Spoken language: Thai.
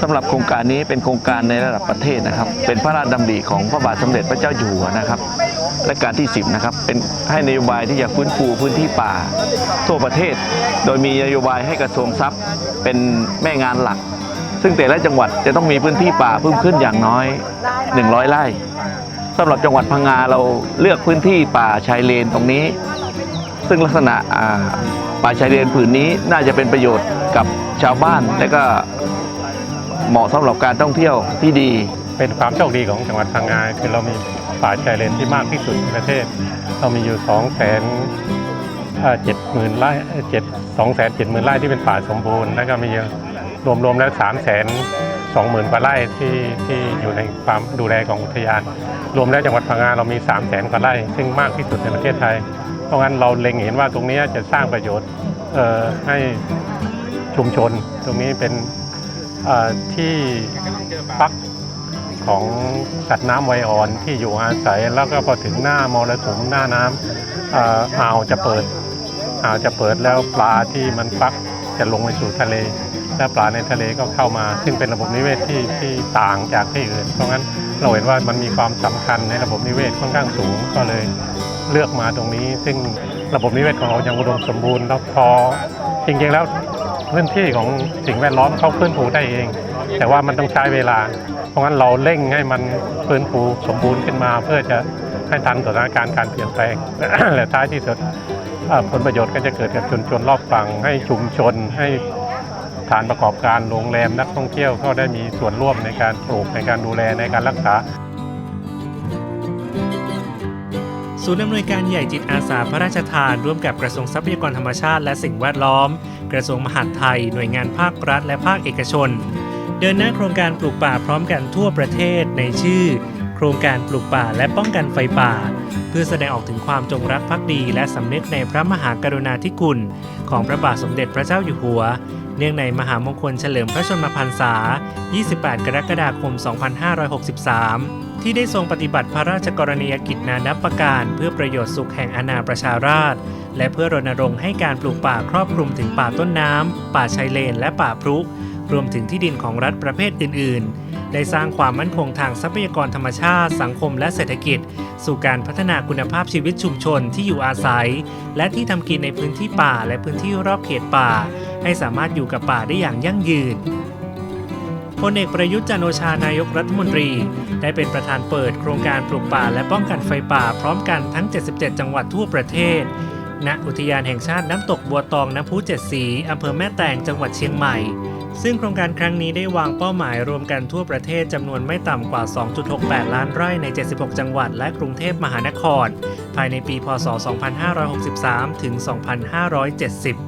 สำหรับโครงการนี้เป็นโครงการในระดับประเทศนะครับ เป็นพระราชดำริของพระบาทสมเด็จพระเจ้าอยู่หัวนะครับและการที่ 10นะครับเป็นให้นโยบายที่จะฟื้นฟูพื้นที่ป่า ทั่วประเทศ โดยมีนโยบายให้กระทรวงทรัพย์เป็นแม่งานหลัก ซึ่งแต่ละจังหวัดจะต้องมีพื้นที่ป่าเพิ่มขึ้นอย่างน้อย 100 ไร่สำหรับจังหวัดพังงาเราเลือกพื้นที่ป่าชายเลนตรงนี้ ซึ่งลักษณะป่าชายเลนผืนนี้น่าจะเป็นประโยชน์กับชาวบ้านและก็ เหมาะสำหรับการท่องเที่ยวที่ดี เป็นความโชคดีของจังหวัดพังงาคือเรามีป่าชายเลนที่มากที่สุดในประเทศ เรามีอยู่2องแสนเจ็ดหมื่นไร่เจ็ดสองแสนเจ็ดหมื่นไร่ที่เป็นป่าสมบูรณ์แล้วก็มีรวมๆแล้ว3ามแสนสองหมื่นกว่าไร่ที่ที่อยู่ในความดูแลของอุทยาน รวมแล้วจังหวัดพังงาเรามี3ามแสนกว่าไร่ ซึ่งมากที่สุดในประเทศไทย เพราะงั้นเราเล็งเห็นว่าตรงนี้จะสร้างประโยชน์ให้ชุมชน ตรงนี้เป็น ที่พักของสัตว์น้ำไวอ่อนที่อยู่อาศัยแล้วก็พอถึงหน้ามรสุมหน้าน้ำอ่าวจะเปิดอ่าวจะเปิดแล้วปลาที่มันฟักจะลงไปสู่ทะเล และปลาในทะเลก็เข้ามา ซึ่งเป็นระบบนิเวศที่ที่ต่างจากที่อื่น เพราะงั้นเราเห็นว่ามันมีความสำคัญในระบบนิเวศค่อนข้างสูงก็เลยเลือกมาตรงนี้ ซึ่งระบบนิเวศของเรายังอุดมสมบูรณ์แล้วพอจริงๆแล้ว พื้นที่ของสิ่งแวดล้อมเขาฟื้นฟูได้เอง แต่ว่ามันต้องใช้เวลา เพราะงั้นเราเร่งให้มันฟื้นฟูสมบูรณ์ขึ้นมา เพื่อจะให้ทันสถานการณ์การเปลี่ยนแปลงและท้ายที่สุดผลประโยชน์ก็จะเกิดกับชุมชนรอบฝั่งให้ชุมชนให้ฐานประกอบการโรงแรมนักท่องเที่ยวก็ได้มีส่วนร่วมในการปลูกในการดูแลในการรักษา ศูนย์อำนวยการใหญ่จิตอาสาพระราชทาน ร่วมกับกระทรวงทรัพยากรธรรมชาติและสิ่งแวดล้อม กระทรวงมหาดไทย หน่วยงานภาครัฐ และภาคเอกชน เดินหน้าโครงการปลูกป่าพร้อมกันทั่วประเทศในชื่อ โครงการปลูกป่าและป้องกันไฟป่า เพื่อแสดงออกถึงความจงรักภักดี และสำนึกในพระมหากรุณาธิคุณ ของพระบาทสมเด็จพระเจ้าอยู่หัว เนื่องในมหามงคลเฉลิมพระชนมพรรษา 28 กรกฎาคม 2563 ที่ได้ทรงปฏิบัติพระราชกรณียกิจนานับประการ เพื่อประโยชน์สุขแห่งอาณาประชาราษฎร์และเพื่อรณรงค์ให้การปลูกป่าครอบคลุมถึงป่าต้นน้ำ ป่าชายเลน และป่าพรุรวมถึงที่ดินของรัฐประเภทอื่น ๆ ได้สร้างความมั่นคงทางทรัพยากรธรรมชาติ สังคมและเศรษฐกิจ สู่การพัฒนาคุณภาพชีวิตชุมชนที่อยู่อาศัย และที่ทำกินในพื้นที่ป่าและพื้นที่รอบเขตป่า ให้สามารถอยู่กับป่าได้อย่างยั่งยืน พลเอกประยุทธ์จันโอชานายกรัฐมนตรี ได้เป็นประธานเปิดโครงการปลูกป่าและป้องกันไฟป่าพร้อมกันทั้ง 77 จังหวัดทั่วประเทศ ณ อุทยานแห่งชาติน้ำตกบัวตองน้ำพุเจ็ดสีอำเภอแม่แตงจังหวัดเชียงใหม่ ซึ่งโครงการครั้งนี้ได้วางเป้าหมายรวมกันทั่วประเทศจำนวนไม่ต่ำกว่า 2.68 ล้านไร่ใน 76 จังหวัด และกรุงเทพมหานคร ภายในปี พศ 2563 ถึง 2570